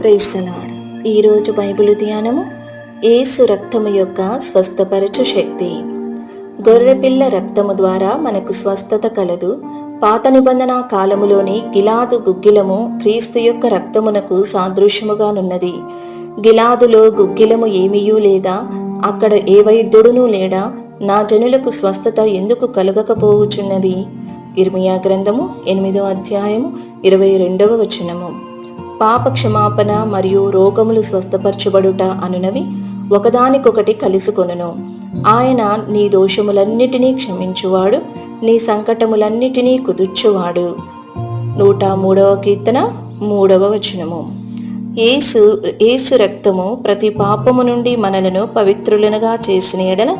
Praise the Lord ఈరోజు Bible ధ్యానము ఏసు రక్తము యొక్క స్వస్థపరచు శక్తి. గొర్రెపిల్ల రక్తము ద్వారా మనకు స్వస్థత కలదు. పాత నిబంధన కాలములోని గిలాదు గుగ్గిలము క్రీస్తు యొక్క రక్తమునకు సాదృశ్యముగానున్నది గిలాదులో గుగ్గిలము ఏమీయూ లేదా? అక్కడ ఏ వైద్యుడునూ లేడా? నా జనులకు స్వస్థత ఎందుకు కలగకపోవచ్చున్నది? ఇర్మియా గ్రంథము ఎనిమిదో అధ్యాయము ఇరవై రెండవ వచనము. పాప క్షమాపణ మరియు రోగములు స్వస్థపరచబడుట అనునవి ఒకదానికొకటి కలుసుకొనును. ఆయన నీ దోషములన్నిటినీ క్షమించువాడు నీ సంకటములన్నిటినీ కుదుర్చువాడు. నూట మూడవ కీర్తన మూడవ వచనము. ఏసు ఏసు రక్తము ప్రతి పాపము నుండి మనలను పవిత్రులనుగా చేసిన ఎడల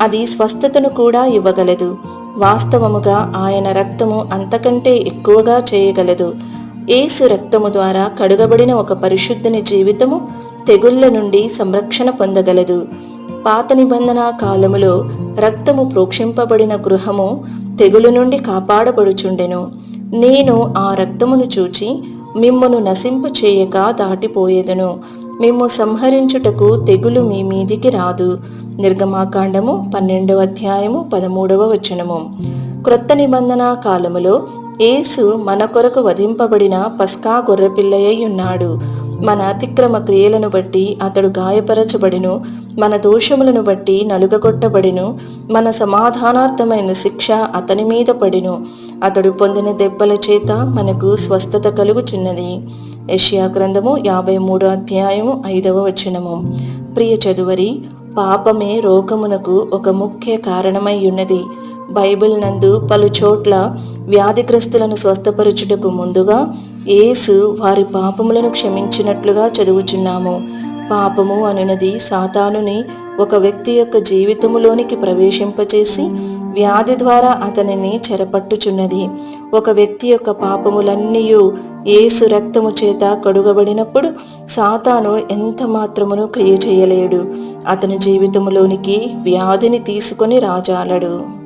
అది స్వస్థతను కూడా ఇవ్వగలదు. వాస్తవముగా ఆయన రక్తము అంతకంటే ఎక్కువగా చేయగలదు. ఏసు రక్తము ద్వారా కడుగబడిన ఒక పరిశుద్ధుని జీవితము తెగుళ్ళ నుండి సంరక్షణ పొందగలదు. పాత నిబంధన కాలములో రక్తము ప్రోక్షింపబడిన గృహము తెగులు నుండి కాపాడబడుచుండెను. నేను ఆ రక్తమును చూచి మిమ్మను నశింప చేయక దాటిపోయేదను. మిమ్ము సంహరించుటకు తెగులు మీ మీదికి రాదు. నిర్గమాకాండము పన్నెండవ అధ్యాయము పదమూడవ వచనము. క్రొత్త నిబంధన కాలములో యేసు మన కొరకు వధింపబడిన పస్కా గొర్రెపిల్లయ్య ఉన్నాడు మన అతిక్రమ క్రియలను బట్టి అతడు గాయపరచబడిను మన దోషములను బట్టి నలుగగొట్టబడిను మన సమాధానార్థమైన శిక్ష అతని మీద పడిను. అతడు పొందిన దెబ్బల చేత మనకు స్వస్థత కలుగుచున్నది. యష్యా గ్రంథము యాభై మూడో అధ్యాయము ఐదవ వచనము. ప్రియ చదువరి పాపమే రోగమునకు ఒక ముఖ్య కారణమై ఉన్నది. బైబిల్ నందు పలు చోట్ల వ్యాధిగ్రస్తులను స్వస్థపరచుటకు ముందుగా యేసు వారి పాపములను క్షమించినట్లుగా చదువుచున్నాము. పాపము అనునది సాతానుని ఒక వ్యక్తి యొక్క జీవితములోనికి ప్రవేశింపచేసి వ్యాధి ద్వారా అతనిని చెరపట్టుచున్నది. ఒక వ్యక్తి యొక్క పాపములన్నీ ఏసు రక్తము చేత కడుగబడినప్పుడు సాతాను ఎంత మాత్రమును క్రియ చేయలేడు. అతని జీవితములోనికి వ్యాధిని తీసుకొని రాజాలడు.